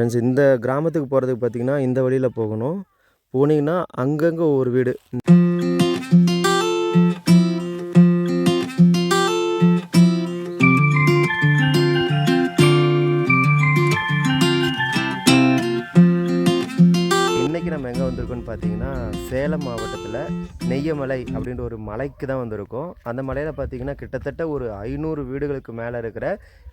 Friends இந்த கிராமத்துக்கு போகிறதுக்கு பார்த்தீங்கன்னா இந்த வழியில் போகணும். போனீங்கன்னா அங்கங்கே ஒரு வீடு. நெய்யமலை அப்படின்ற ஒரு மலைக்கு தான் வந்திருக்கோம். அந்த மலையில் பார்த்தீங்கன்னா கிட்டத்தட்ட ஒரு ஐநூறு வீடுகளுக்கு மேலே இருக்கிற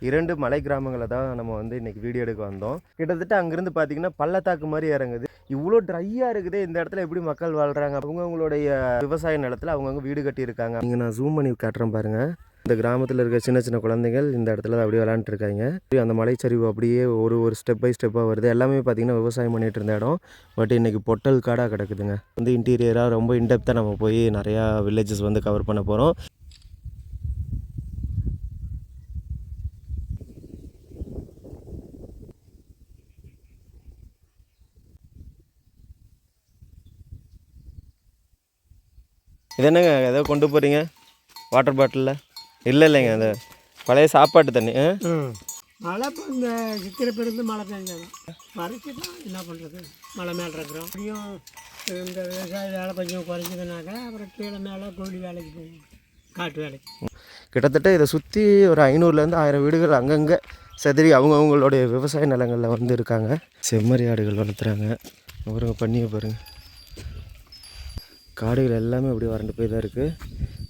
இரண்டு மலை கிராமங்களை தான் நம்ம வந்து இன்றைக்கி வீடியோ எடுக்க வந்தோம். கிட்டத்தட்ட அங்கேருந்து பார்த்தீங்கன்னா பள்ளத்தாக்கு மாதிரி இறங்குது. இவ்வளோ ட்ரையாக இருக்குது. இந்த இடத்துல எப்படி மக்கள் வாழ்கிறாங்க அவங்கவுங்களுடைய விவசாய நிலத்தில் அவங்கவுங்க வீடு கட்டியிருக்காங்க. நீங்கள் நான் ஜூம் பண்ணி காட்டுறேன் பாருங்கள் இந்த கிராமத்தில் இருக்க சின்ன சின்ன குழந்தைகள் இந்த இடத்துல தான் அப்படியே விளாண்டுருக்காங்க அந்த மலைச்சரிவு அப்படியே ஒரு ஒரு ஸ்டெப் பை ஸ்டெப்பாக வருது. எல்லாமே பார்த்தீங்கன்னா விவசாயம் பண்ணிகிட்டு இருந்த இடம். பட் இன்றைக்கி பொட்டல் காடாக கிடக்குதுங்க. வந்து இன்டீரியராக ரொம்ப இன்டெப்த்தாக நம்ம போய் நிறையா வில்லேஜஸ் வந்து கவர் பண்ண போகிறோம் இது என்னங்க ஏதோ கொண்டு போகிறீங்க வாட்டர் பாட்டிலில் இல்லை இல்லைங்க. அந்த பழைய சாப்பாட்டு தண்ணி? மழை இப்போ இந்த சித்திரை பிறந்து மழை பெஞ்சாங்க மறைச்சிட்டா என்ன பண்ணுறது மலை மேலே இருக்கிறோம். அப்படியும் இந்த விவசாய வேலை கொஞ்சம் குறைஞ்சதுனாக்கா அப்புறம் கீழே மேலே கூலி வேலைக்கு போகும் காட்டு வேலைக்கு. கிட்டத்தட்ட இதை சுற்றி ஒரு ஐநூறுலேருந்து ஆயிரம் வீடுகள் அங்கங்கே செதறி அவங்கவுங்களுடைய விவசாய நிலங்களில் வந்து இருக்காங்க. செம்மறி ஆடுகள் வளர்த்துறாங்க. பாருங்க பண்ணியை பாருங்க. காடுகள் எல்லாமே அப்படியே வறண்டு போய் தான் இருக்குது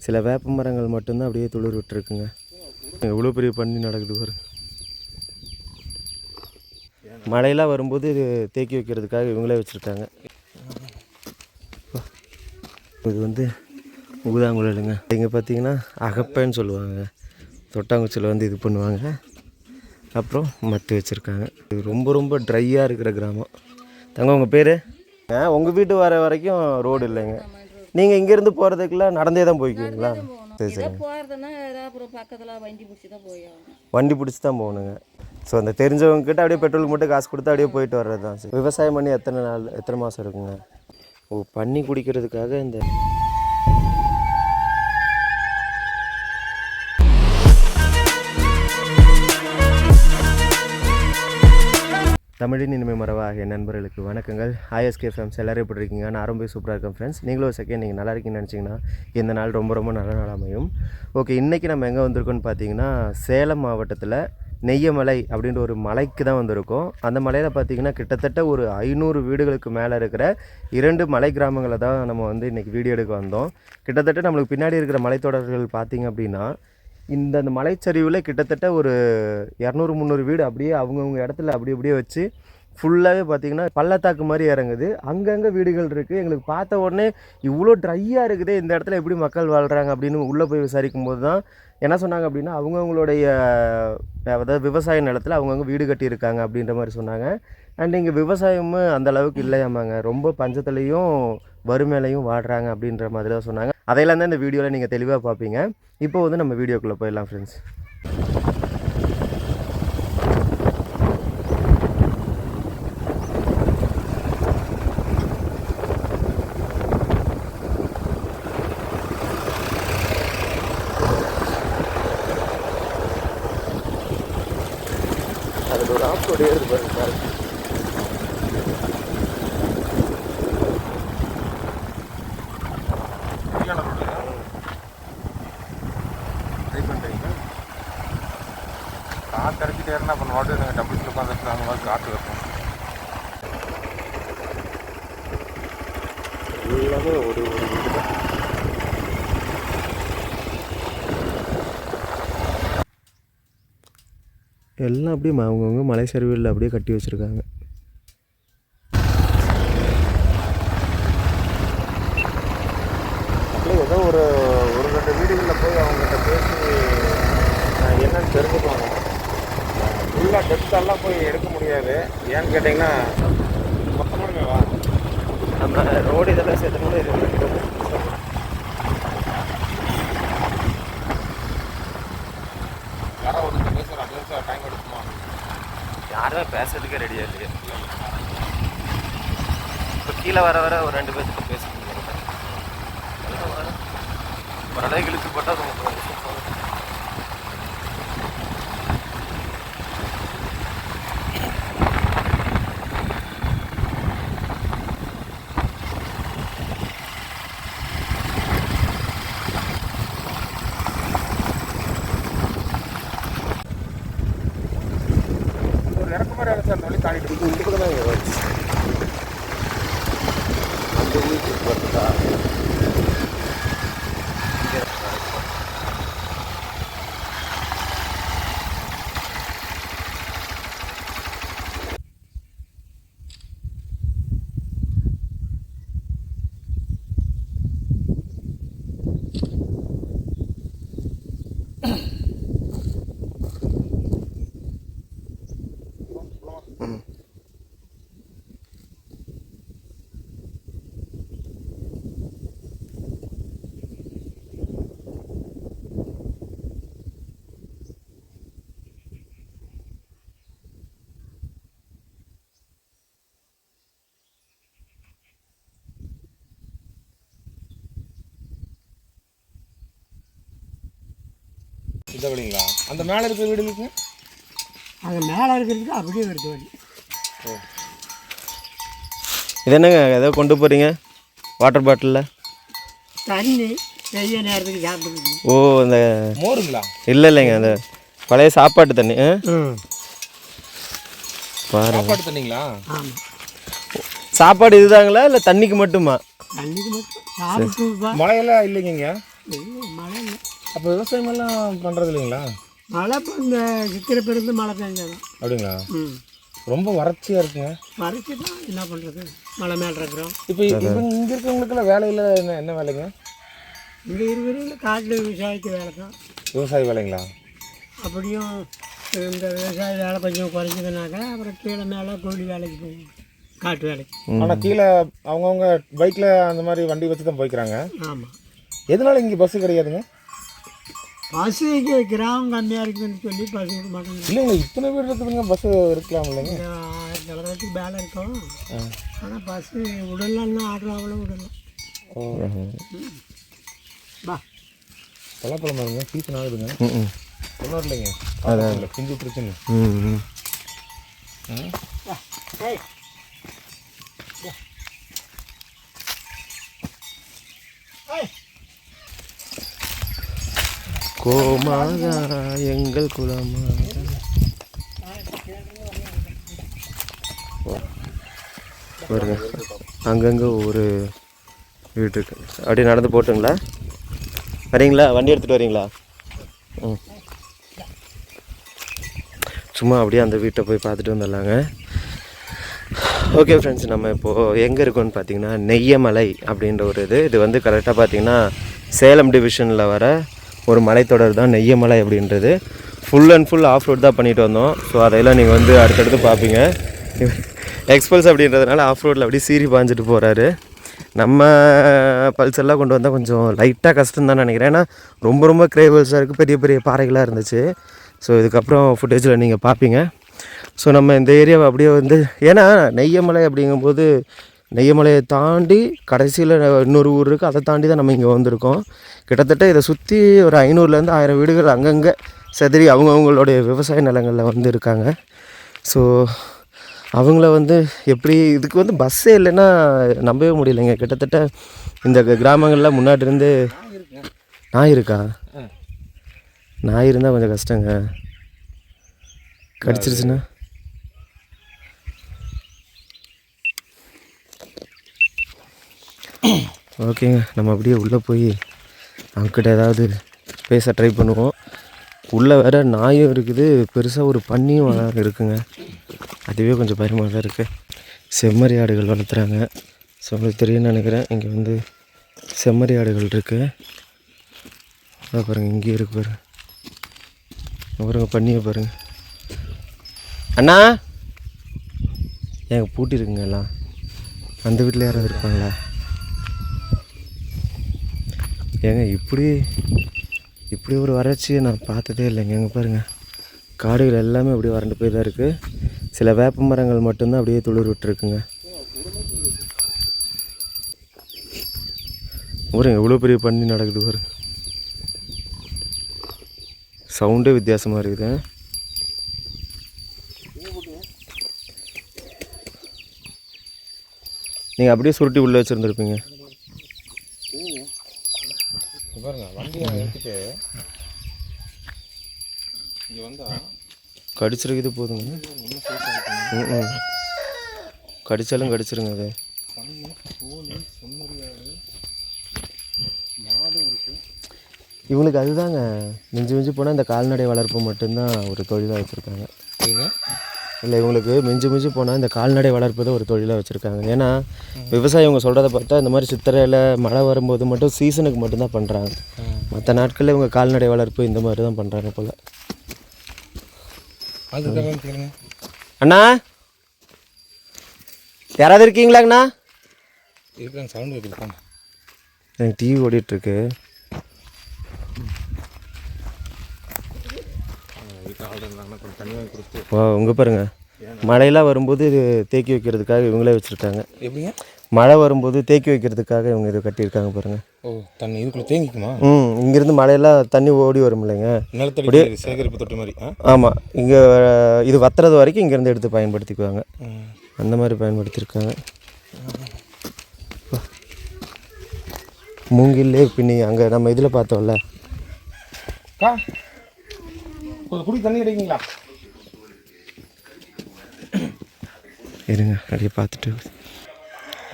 சில வேப்ப மரங்கள் மட்டும்தான் அப்படியே துளிர் விட்டுருக்குங்க. எவ்வளோ பெரிய பண்ணி நடக்குது பாருங்க மழையெல்லாம் வரும்போது இது தேக்கி வைக்கிறதுக்காக இவங்களே வச்சுருக்காங்க. இது வந்து ஊதாங்குழலுங்க இங்கே பார்த்தீங்கன்னா அகப்பைன்னு சொல்லுவாங்க. தொட்டாங்குச்சியில் வந்து இது பண்ணுவாங்க. அப்புறம் மத்து வச்சுருக்காங்க. இது ரொம்ப ரொம்ப ட்ரையாக இருக்கிற கிராமம். தங்க உங்கள் பேர்? உங்கள் வீட்டு வர வரைக்கும் ரோடு இல்லைங்க. நீங்கள் இங்கேருந்து போகிறதுக்குலாம் நடந்தே தான் போய்க்குவீங்களா? சரி சரி. போகிறதுன்னா அப்புறம் பக்கத்தில் வண்டி பிடிச்சி தான் போய் வண்டி பிடிச்சி தான் போகணுங்க. ஸோ அந்த தெரிஞ்சவங்க கிட்ட அப்படியே பெட்ரோல் மட்டும் காசு கொடுத்து அப்படியே போயிட்டு வர்றது தான் சரி. விவசாயம் பண்ணி எத்தனை நாள் எத்தனை மாதம் இருக்குங்க? ஓ பண்ணி குடிக்கிறதுக்காக இந்த தமிழின் இனிமை மறவாகிய நண்பர்களுக்கு வணக்கங்கள். ஐஎஸ்கே ஃப்ரெண்ட்ஸ் எல்லோரும் எப்படி இருக்கீங்க? நான் ரொம்ப சூப்பராக இருக்கேன் ஃப்ரெண்ட்ஸ் நீங்களும் செகண்ட் நீங்கள் நல்லா இருக்கீங்கன்னு நினச்சிங்கன்னா இந்த நாள் ரொம்ப ரொம்ப நல்ல நாள் அமையும். ஓகே இன்றைக்கி நம்ம எங்கே வந்திருக்கோம்னு பார்த்தீங்கன்னா சேலம் மாவட்டத்தில் நெய்யமலை அப்படின்ற ஒரு மலைக்கு தான் வந்திருக்கோம். அந்த மலையில் பார்த்தீங்கன்னா கிட்டத்தட்ட ஒரு ஐநூறு வீடுகளுக்கு மேலே இருக்கிற இரண்டு மலை கிராமங்களை தான் நம்ம வந்து இன்றைக்கி வீடியோ எடுக்க வந்தோம். கிட்டத்தட்ட நம்மளுக்கு பின்னாடி இருக்கிற மலைத்தொடர்கள் பார்த்தீங்க அப்படின்னா இந்த அந்த மலைச்சரிவில் கிட்டத்தட்ட ஒரு இரநூறு முந்நூறு வீடு அப்படியே அவங்கவுங்க இடத்துல அப்படி அப்படியே வச்சு ஃபுல்லாகவே பார்த்தீங்கன்னா பள்ளத்தாக்கு மாதிரி இறங்குது. அங்கங்கே வீடுகள் இருக்குது எங்களுக்கு பார்த்த உடனே இவ்வளோ ட்ரையாக இருக்குதே இந்த இடத்துல எப்படி மக்கள் வாழ்கிறாங்க அப்படின்னு உள்ளே போய் விசாரிக்கும் போது தான் என்ன சொன்னாங்க அப்படின்னா அவங்கவுங்களுடைய அதாவது விவசாய நிலத்தில் அவங்கவுங்க வீடு கட்டியிருக்காங்க அப்படின்ற மாதிரி சொன்னாங்க. அண்ட் இங்கே விவசாயமும் அந்தளவுக்கு இல்லையாமாங்க. ரொம்ப பஞ்சத்துலேயும் வறுமையிலையும் வாடுறாங்க அப்படின்ற மாதிரி தான் சொன்னாங்க. அதையெல்லாம் தான் இந்த வீடியோவில் நீங்கள் தெளிவாக பார்ப்பீங்க. இப்போ வந்து நம்ம வீடியோக்குள்ளே போயிடலாம் ஃப்ரெண்ட்ஸ் அதில் ஒரு ஆஃப் ஏறுது பாருங்க பாருங்க ட்ரை பண்ணுறீங்க காற்று அடிச்சுட்டே இருந்தால் அப்புறம் வாட்டு நாங்கள் டபுள்ஸில் உட்காந்துட்டு அந்த மாதிரி காற்று வைப்போம் எல்லாமே ஒரு ஒரு வீடு தான் எல்லாம் அப்படியே அவங்கவங்க மலை சரிவில் அப்படியே கட்டி வச்சுருக்காங்க. அப்படியே ஏதோ ஒரு ஒரு ரெண்டு வீடுகளில் போய் அவங்ககிட்ட பேசி என்னன்னு தெரிஞ்சுக்கோங்க ஃபுல்லாக டெப்த்தெல்லாம் போய் எடுக்க முடியாது. ஏன்னு கேட்டிங்கன்னா மொத்தமாக நம்ம ரோடு இதெல்லாம் சேர்த்தனோட இது யாரோ ஒருத்தர் பேசுகிற பேச டைம் எடுக்குமா யாருமே பேசுறதுக்கே ரெடியாக இல்லையே. இப்போ கீழே வர வர ஒரு ரெண்டு பேர்த்துக்கு பேச முடியும் ஓரளவுக்கு இழுத்து போட்டால் மாதிரியான சார் அந்த வழி தாண்டிட்டு இருக்கு இந்த பக்கம் தான் இங்க வருது. அந்த வீட்டுக்கு போகிறதா இந்த வழிங்களா அந்த மேலே இருக்கிற வீடு இருக்குங்க அது மேலே இருக்கிறதுக்கு அப்படியே வருது வழி இது என்னங்க ஏதோ கொண்டு போகிறீங்க வாட்டர் பாட்டிலில்? தண்ணி வெய்ய நேரத்துக்கு சாப்பிட்டுக்கிட்டு ஓ இந்த மோருங்களா? இல்லை இல்லைங்க அந்த பழைய சாப்பாட்டு தண்ணி ஆ? பாருங்க. சாப்பாடு தண்ணிங்களா? ஆமாம் சாப்பாடு இதுதாங்களா இல்லை தண்ணிக்கு மட்டுமா? தண்ணிக்கு மட்டும். சாப்பிட்டு மழையெல்லாம் இல்லைங்க இல்லை அப்போ விவசாயம் எல்லாம் பண்ணுறது இல்லைங்களா? மழை இப்போ இந்த சித்திரை பெருந்து மழை பெஞ்சாதான் அப்படிங்களா? ம். ரொம்ப வறட்சியாக இருக்குங்க. வறட்சி தான் என்ன பண்ணுறது மலை மேலே இருக்கிறோம். இப்போ இவங்க இங்கே இருக்கிறவங்களுக்கெல்லாம் வேலையில் என்ன என்ன வேலைங்க? இங்கே இருக்கிறவங்க காட்டில் விவசாயத்து வேலை தான். விவசாய வேலைங்களா? அப்படியும் இந்த விவசாய வேலை கொஞ்சம் குறைஞ்சதுனாக்கா அப்புறம் கீழே மேலே கூலி வேலைக்கு போகும் காட்டு வேலைக்கு. ஆனால் கீழே அவங்கவுங்க பைக்கில் அந்த மாதிரி வண்டி வச்சு தான் போய்க்கிறாங்க. ஆமாம் எதனால இங்கே பஸ்ஸு கிடையாதுங்க? பஸ்ஸு இங்கே கிராமம் கம்மியாக இருக்குதுன்னு சொல்லி பஸ் விட மாட்டேங்குது இல்லைங்க இத்தனை பேர் இருக்குதுங்க பஸ்ஸு இருக்கலாம் இல்லைங்க. தொள்ளாயிரத்துக்கு வேலை இருக்கும். ஆனால் பஸ்ஸு விடலாம்னா ஆட்டோவில் விடலாம். ஓ. பா பலாப்பழம் பாருங்க சீசன் ஆகுதுங்க. ம் ம் ஒன்றும் இல்லைங்க அதான் பிஞ்சு பிரச்சனை ம் ம் ஏய். ஏய். கோமாதா எங்கள் குலமாதா பாருங்க அங்கங்கே ஒரு வீடு இருக்கு. அப்படியே நடந்து போட்டுங்களா? வரீங்களா? வண்டி எடுத்துகிட்டு வரீங்களா? ம். சும்மா அப்படியே அந்த வீட்டை போய் பார்த்துட்டு வந்துடலாங்க. ஓகே ஃப்ரெண்ட்ஸ் நம்ம இப்போது எங்கே இருக்கோம்னு பார்த்தீங்கன்னா நெய்யமலை அப்படின்ற ஒரு இது. இது வந்து கரெக்டாக பார்த்தீங்கன்னா சேலம் டிவிஷனில் வர ஒரு மலைத்தொடர் தான் நெய்யமலை அப்படின்றது. Full and full off road தான் பண்ணிட்டு வந்தோம். ஸோ அதையெல்லாம் நீங்கள் வந்து அடுத்தடுத்து பார்ப்பீங்க எக்ஸ்பல்ஸ் அப்படின்றதுனால ஆஃப் ரோட்டில் அப்படியே சீரி பாஞ்சிட்டு போகிறாரு நம்ம பல்சர்லாம் கொண்டு வந்தால் கொஞ்சம் லைட்டாக கஷ்டம் தான் நினைக்கிறேன். ஏன்னா ரொம்ப ரொம்ப கிரேவல்ஸாக இருக்குது பெரிய பெரிய பாறைகளாக இருந்துச்சு. ஸோ இதுக்கப்புறம் ஃபுட்டேஜில் நீங்கள் பார்ப்பீங்க ஸோ நம்ம இந்த ஏரியாவை அப்படியே வந்து ஏன்னா நெய்யமலை அப்படிங்கும்போது நெய்யமலையை தாண்டி கடைசியில் இன்னொரு ஊர் இருக்குது அதை தாண்டி தான் நம்ம இங்கே வந்திருக்கோம். கிட்டத்தட்ட இதை சுற்றி ஒரு ஐநூறுலேருந்து ஆயிரம் வீடுகள் அங்கங்கே செதறி அவங்கவுங்களுடைய விவசாய நிலங்களில் வந்து இருக்காங்க. ஸோ அவங்கள வந்து எப்படி இதுக்கு வந்து பஸ்ஸே இல்லைன்னா நம்பவே முடியலைங்க. கிட்டத்தட்ட இந்த கிராமங்களில் முன்னாடி இருந்து நாய் இருக்கா? நாய் இருந்தால் கொஞ்சம் கஷ்டங்க. கடிச்சிருச்சுன்னா? ஓகேங்க நம்ம அப்படியே உள்ளே போய் அவங்கக்கிட்ட ஏதாவது பேச ட்ரை பண்ணுவோம். உள்ளே வேற நாயும் இருக்குது பெருசாக ஒரு பன்னியும் இருக்குங்க. அதுவே கொஞ்சம் பயமாக தான் இருக்குது செம்மறி ஆடுகள் வளர்த்துறாங்க. ஸோ உங்களுக்கு தெரியும்னு நினைக்கிறேன் இங்கே வந்து செம்மறி ஆடுகள் இருக்குது அதை பாருங்கள் இங்கேயே இருக்கு பாருங்க பாருங்க பண்ணியை பாருங்கள் அண்ணா! எங்கள் பூட்டி இருக்குங்க எல்லாம். அந்த வீட்டில் யாராவது இருப்பாங்களா? ஏங்க இப்படி இப்படி ஒரு வறட்சியை நான் பார்த்ததே இல்லைங்க. எங்கே பாருங்கள் காடுகள் எல்லாமே அப்படியே வறண்டு போய் தான் இருக்குது சில வேப்ப மரங்கள் மட்டும்தான் அப்படியே துளிர் விட்டுருக்குங்க. பாருங்க இவ்வளோ பெரிய பண்ணி நடக்குது பாருங்க. சவுண்டே வித்தியாசமாக இருக்குது. நீங்கள் அப்படியே சுருட்டி உள்ளே வச்சுருந்துருப்பீங்க. பாருங்க வண்டியை எடுத்துட்டு இங்கே வந்தால் கடிச்சிருக்குது போதுங்க. கடிச்சாலும் கடிச்சிருங்க அது. இவங்களுக்கு அதுதாங்க. மிஞ்சி மிஞ்சி போனால் இந்த கால்நடை வளர்ப்பு மட்டும்தான் ஒரு தொழிலாக வச்சுருக்காங்க. இல்லை இவங்களுக்கு மிஞ்சி மிஞ்சி போனால் இந்த கால்நடை வளர்ப்பு தான் ஒரு தொழிலாக வச்சுருக்காங்க. ஏன்னா விவசாயி இவங்க சொல்கிறத பார்த்தா இந்த மாதிரி சித்திரையில் மழை வரும்போது மட்டும் சீசனுக்கு மட்டும்தான் பண்ணுறாங்க மற்ற நாட்களில் இவங்க கால்நடை வளர்ப்பு இந்த மாதிரி தான் பண்ணுறாங்க போல். அண்ணா? யாராவது இருக்கீங்களாங்கண்ணா எனக்கு டிவி ஓடிட்டுருக்கு வீட்டில் ஆள் இருந்தாங்கன்னா கொஞ்சம் தண்ணி வாங்கி கொடுத்து ஓ உங்க பாருங்க. மழையெல்லாம் வரும்போது இது தேக்கி வைக்கிறதுக்காக இவங்களே வச்சுருக்காங்க. எப்படிங்க? மழை வரும்போது தேக்கி வைக்கிறதுக்காக இவங்க இது கட்டியிருக்காங்க பாருங்க. ஓ தண்ணி இதுக்குள்ளே தேங்கிக்குமா? ம் இங்கேருந்து மழையெல்லாம் தண்ணி ஓடி வரும் இல்லைங்க. நிலத்தடி சேகரிப்பு தொட்டி மாதிரி ஆமாம் இங்கே இது வத்துறது வரைக்கும் இங்கேருந்து எடுத்து பயன்படுத்திக்குவாங்க. அந்த மாதிரி பயன்படுத்தியிருக்காங்க. மூங்கிலே பின்னி அங்கே நம்ம இதில் பார்த்தோம்ல. கொஞ்சம் குடி தண்ணி கிடைக்குங்களா இருங்க அப்படியே பார்த்துட்டு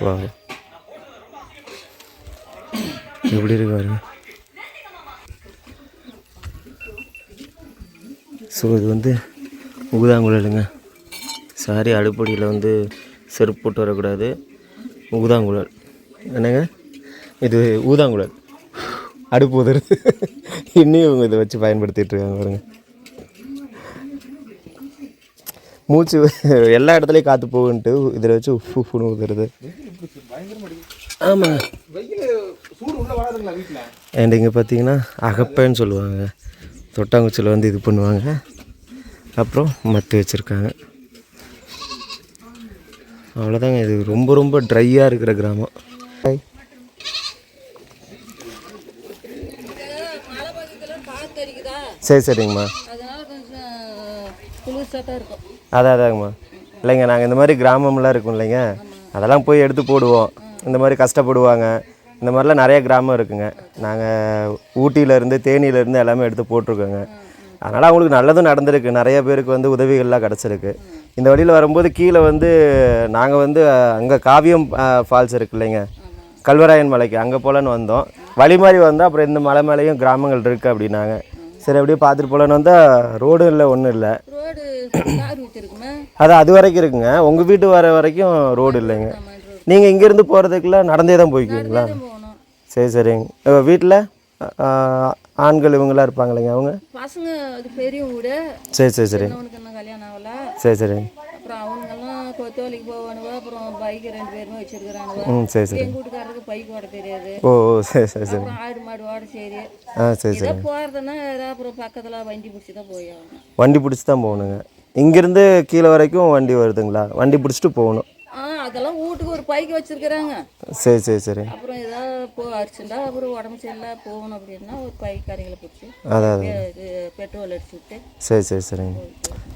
வா எப்படி இருக்கு பாருங்க. ஸோ இது வந்து முகுதாங்குழலுங்க சாரி அடுப்படியில் வந்து செருப்பு போட்டு வரக்கூடாது. ஊதாங்குழல் என்னங்க? இது ஊதாங்குழல். அடுப்பு உதறது. இன்னும் இவங்க இதை வச்சு பயன்படுத்திகிட்டு இருக்காங்க பாருங்கள் மூச்சு எல்லா இடத்துலையும் காற்று போகுன்ட்டு இதில் வச்சு உஃப் உஃப்னு ஊதுறது. ஆமாம் அண்ட் இங்கே பார்த்தீங்கன்னா அகப்பைன்னு சொல்லுவாங்க. தொட்டாங்குச்சியில் வந்து இது பண்ணுவாங்க. அப்புறம் மத்து வச்சுருக்காங்க. அவ்வளோதாங்க இது ரொம்ப ரொம்ப ட்ரையாக இருக்கிற கிராமம். சரி சரிங்கம்மா. அதனால கொஞ்சம் குளிர்ச்சாக தான் இருக்கும். அதான் அதாங்கம்மா. இல்லைங்க நாங்கள் இந்த மாதிரி கிராமம்லாம் இருக்கும் இல்லைங்க. அதெல்லாம் போய் எடுத்து போடுவோம். இந்த மாதிரி கஷ்டப்படுவாங்க. இந்த மாதிரிலாம் நிறைய கிராமம் இருக்குங்க. நாங்கள் ஊட்டியிலேருந்து தேனியிலேருந்து எல்லாமே எடுத்து போட்டிருக்கோங்க. அதனால் அவங்களுக்கு நல்லதும் நடந்திருக்கு. நிறைய பேருக்கு வந்து உதவிகள்லாம் கிடச்சிருக்கு. இந்த வழியில் வரும்போது கீழே வந்து நாங்கள் வந்து அங்கே காவியம் ஃபால்ஸ் இருக்கு இல்லைங்க. கல்வராயன் மலைக்கு அங்கே போலன்னு வந்தோம். வழி மாதிரி வந்தோம் அப்புறம் இந்த மலை மேலேயும் கிராமங்கள் இருக்குது அப்படின்னாங்க. சரி அப்படியே பார்த்துட்டு போகலான்னு வந்தால் ரோடும் இல்லை ஒன்றும் இல்லை. ரோடு அது அது வரைக்கும் இருக்குங்க. உங்கள் வீட்டு வர வரைக்கும் ரோடு இல்லைங்க. நீங்கள் இங்கேருந்து போகிறதுக்குலாம் நடந்தே தான் போய்க்குவீங்களா? சரி சரிங்க. வீட்டில் ஆண்கள் இவங்களாம் இருப்பாங்க இல்லைங்க அவங்க? சரி சரி சரி. சரி சரிங்க. அப்புறம் அவனுங்கெல்லாம் கொத்தோலிக்கு போவானுவ அப்புறம் பைக் ரெண்டு பேருமே வச்சிருக்கிறானுவ. ம் சரி சரி. எங்கள் வீட்டுக்காரருக்கு பைக் ஓட தெரியாது. ஓ சரி சரி சரி. ஆடு மாடு ஓட சரி. ஆ சரி சரி. போகிறதுன்னா ஏதாவது அப்புறம் பக்கத்தில் வண்டி பிடிச்சி தான் போய் ஆகணும். வண்டி பிடிச்சி தான் போகணுங்க. இங்கேருந்து கீழே வரைக்கும் வண்டி வருதுங்களா? வண்டி பிடிச்சிட்டு போகணும். அதெல்லாம் வீட்டுக்கு ஒரு பைக் வச்சிருக்கிறாங்க. சரி சரி சரி. அப்புறம் ஏதாவது போ அரிச்சுண்டா அப்புறம் உடம்பு சரியில்லை போகணும் அப்படின்னா ஒரு பைக் கடைகளை பிடிச்சி அதான் இது பெட்ரோல் அடிச்சு விட்டு சரி சரி சரிங்க.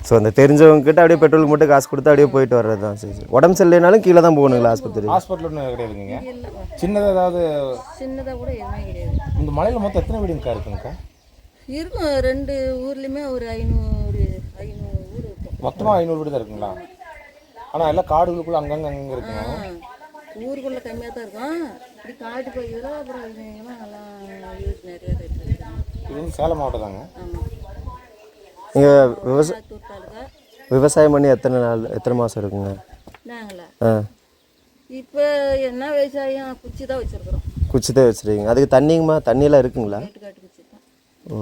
ஸோ அந்த தெரிஞ்சவங்க கிட்ட அப்படியே பெட்ரோலுக்கு மட்டும் காசு கொடுத்து அப்படியே போயிட்டு வர்றது தான். சரி சரி. உடம்பு சரியில்லைனாலும் கீழே தான் போகணுங்களா ஆஸ்பத்திரி ஹாஸ்பிட்டல் ஒன்றும் கிடையாதுங்க இல்லை சின்னதாக ஏதாவது சின்னதாக கூட எதுவுமே கிடையாது. இந்த மலையில் மொத்தம் எத்தனை வீடுங்கக்கா இருக்குங்கக்கா? இருக்கும் ரெண்டு ஊர்லேயுமே ஒரு ஐநூறு ஐநூறு ஊர் இருக்கும். மொத்தமாக ஐநூறு வீடு தான் இருக்குங்களா? ஆனால் எல்லாம் காடுகளுக்குள்ள அங்கங்கே அங்கங்கே இருக்குங்க. ஊருக்குள்ள கம்மியாக தான் இருக்கும். இப்படி காட்டு பகுதியில் அப்புறம் நல்லா நிறைய இருக்கு. இது வந்து சேலம் மாவட்டம் தாங்க. நீங்கள் விவசாய விவசாயம் பண்ணி எத்தனை நாள் எத்தனை மாதம் இருக்குங்க? நாங்களா? ஆ. இப்போ என்ன விவசாயம்? குச்சி தான் வச்சுருக்குறோம். குச்சி தான் வச்சுருக்கீங்க. அதுக்கு தண்ணிங்கம்மா தண்ணியெல்லாம் இருக்குங்களா? ஓ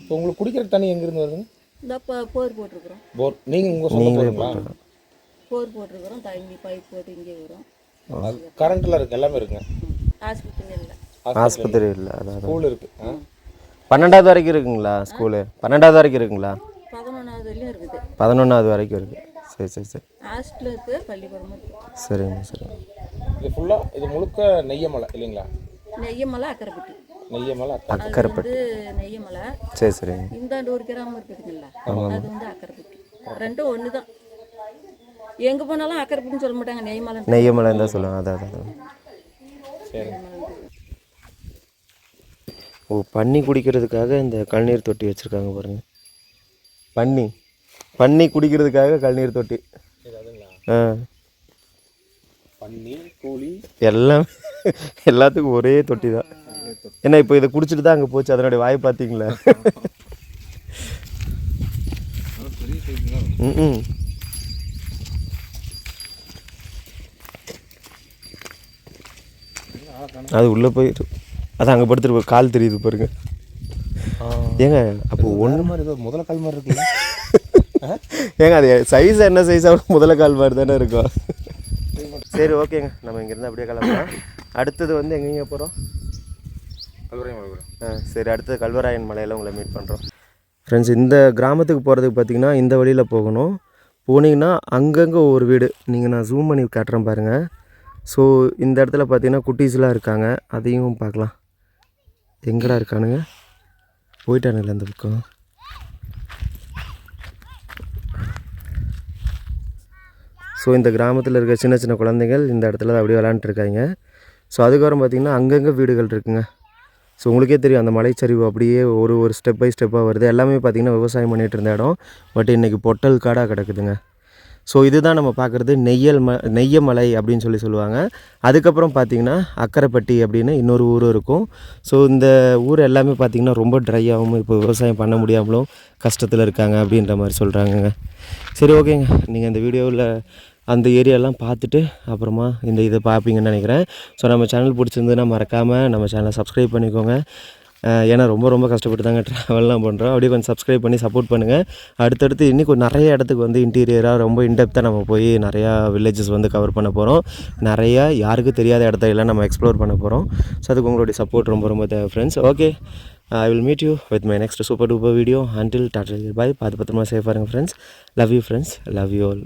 இப்போ உங்களுக்கு குடிக்கிற தண்ணி எங்கேருந்து வருதுங்க? இந்த போர் போட்டிருக்குறோம். போர். நீங்கள் உங்கள் சொந்த போருங்களா போர் போட்டிருக்குறோம் தண்ணி பைப் போட்டு இங்கே வரும். கரண்ட்லாம் இருக்குது எல்லாமே இருக்குங்க. ஆஸ்பத்திரி இல்லை. ஆஸ்பத்திரி இல்லை அதான் ஸ்கூல் இருக்குது ஆ? பன்னெண்டாவது வரைக்கும் இருக்குங்களா ஸ்கூலு? பன்னெண்டாவது வரைக்கும் இருக்குங்களா? பதினொன்றாவது வரைக்கும் இருக்குது சரி சரி சரி. ஹாஸ்டல் இருக்குது பள்ளிக்கூடமும் இருக்குது சரிங்க சரிங்க. இது ஃபுல்லாக இது முழுக்க நெய்யமலை இல்லைங்களா? நெய்யமலை அக்கரைப்பட்டி. நெய்யமலை வந்து நெய்யமலை சரி சரிங்க. இந்தாண்டு ஒரு கிராமம் இருக்குதுங்களா? அது வந்து அக்கரைப்பட்டி. ரெண்டும் ஒன்று தான் எங்கே போனாலும் அக்கரைப்பட்டின்னு சொல்ல மாட்டாங்க நெய்மலை நெய்யமலைன்னு தான் சொல்லுவாங்க அதான் அதான், சரி ஓ பன்னி குடிக்கிறதுக்காக இந்த கழுநீர் தொட்டி வச்சுருக்காங்க பாருங்க. பன்னி பன்னி குடிக்கிறதுக்காக கழுநீர் தொட்டி. ஆ. பன்னி கோழி எல்லாம் எல்லாத்துக்கும் ஒரே தொட்டி தான். ஏன்னா இப்போ இதை குடிச்சிட்டு தான் அங்கே போச்சு அதனுடைய வாய் பார்த்தீங்களா? சைஸ் ம் அது உள்ளே போய் அது அங்கே படுத்துட்டு போய் கால் தெரியுது பாருங்க. ஏங்க அப்போ ஒன்று மாதிரி ஏதோ முதல்ல கால் மாதிரி இருக்குல்ல? ஏங்க அது சைஸ் என்ன சைஸாக முதல்ல கால் மாதிரி தானே இருக்கும். சரி ஓகேங்க. நம்ம இங்கேருந்து அப்படியே கிளம்பலாம். அடுத்தது வந்து எங்கெங்க போகிறோம் கல்வரை மலை ஆ சரி அடுத்தது கல்வராயன் மலையில் உங்களை மீட் பண்ணுறோம் ஃப்ரெண்ட்ஸ் இந்த கிராமத்துக்கு போகிறதுக்கு பார்த்தீங்கன்னா இந்த வழியில் போகணும். போனீங்கன்னா அங்கங்கே ஒரு வீடு. நீங்கள் நான் ஜூம் பண்ணி காட்டுறேன் பாருங்கள் ஸோ இந்த இடத்துல பார்த்தீங்கன்னா குட்டீஸ்லாம் இருக்காங்க. அதையும் பார்க்கலாம். எங்கடா இருக்கானுங்க? போயிட்டானுங்களே அந்த பக்கம். ஸோ இந்த கிராமத்தில் இருக்க சின்ன சின்ன குழந்தைகள் இந்த இடத்துல தான் அப்படியே விளாண்டுருக்காங்க ஸோ அதுக்கப்புறம் பார்த்திங்கன்னா அங்கங்கே வீடுகள் இருக்குங்க. ஸோ உங்களுக்கே தெரியும் அந்த மலைச்சரிவு அப்படியே ஒரு ஒரு ஸ்டெப் பை ஸ்டெப்பாக வருது. எல்லாமே பார்த்திங்கன்னா விவசாயம் பண்ணிகிட்டு இருந்த இடம். பட் இன்றைக்கி பொட்டல் காடாக கிடக்குதுங்க. ஸோ இதுதான் நம்ம பார்க்குறது நெய்யல் ம நெய்யமலை அப்படின்னு சொல்லி சொல்லுவாங்க. அதுக்கப்புறம் பார்த்திங்கன்னா அக்கரைப்பட்டி அப்படின்னு இன்னொரு ஊரும் இருக்கும். ஸோ இந்த ஊர் எல்லாமே பார்த்திங்கன்னா ரொம்ப ட்ரையாகவும் இப்போ விவசாயம் பண்ண முடியாமலும் கஷ்டத்தில் இருக்காங்க அப்படின்ற மாதிரி சொல்கிறாங்கங்க சரி ஓகேங்க. நீங்கள் இந்த வீடியோவில் அந்த ஏரியாலாம் பார்த்துட்டு அப்புறமா இந்த இதை பார்ப்பீங்கன்னு நினைக்கிறேன். ஸோ நம்ம சேனல் பிடிச்சிருந்ததுன்னா மறக்காமல் நம்ம சேனலை சப்ஸ்கிரைப் பண்ணிக்கோங்க. ஏன்னா ரொம்ப ரொம்ப கஷ்டப்பட்டு தாங்க ட்ராவல்லாம் பண்ணுறோம் அப்படியே கொஞ்சம் சப்ஸ்கிரைப் பண்ணி சப்போர்ட் பண்ணுங்கள் அடுத்தடுத்து இன்னும் கொஞ்சம் நிறைய இடத்துக்கு வந்து இன்டீரியராக ரொம்ப இன்டெப்த்தாக நம்ம போய் நிறையா வில்லேஜஸ் வந்து கவர் பண்ண போகிறோம் நிறையா யாருக்கும் தெரியாத இடத்த எல்லாம் நம்ம எக்ஸ்ப்ளோர் பண்ண போகிறோம் ஸோ அதுக்கு உங்களுடைய சப்போர்ட் ரொம்ப ரொம்ப தேவை friends okay I will meet you with my next super duper video until tata bye பார்த்து பத்திரமா சேஃபாக இருங்க friends love you friends love you all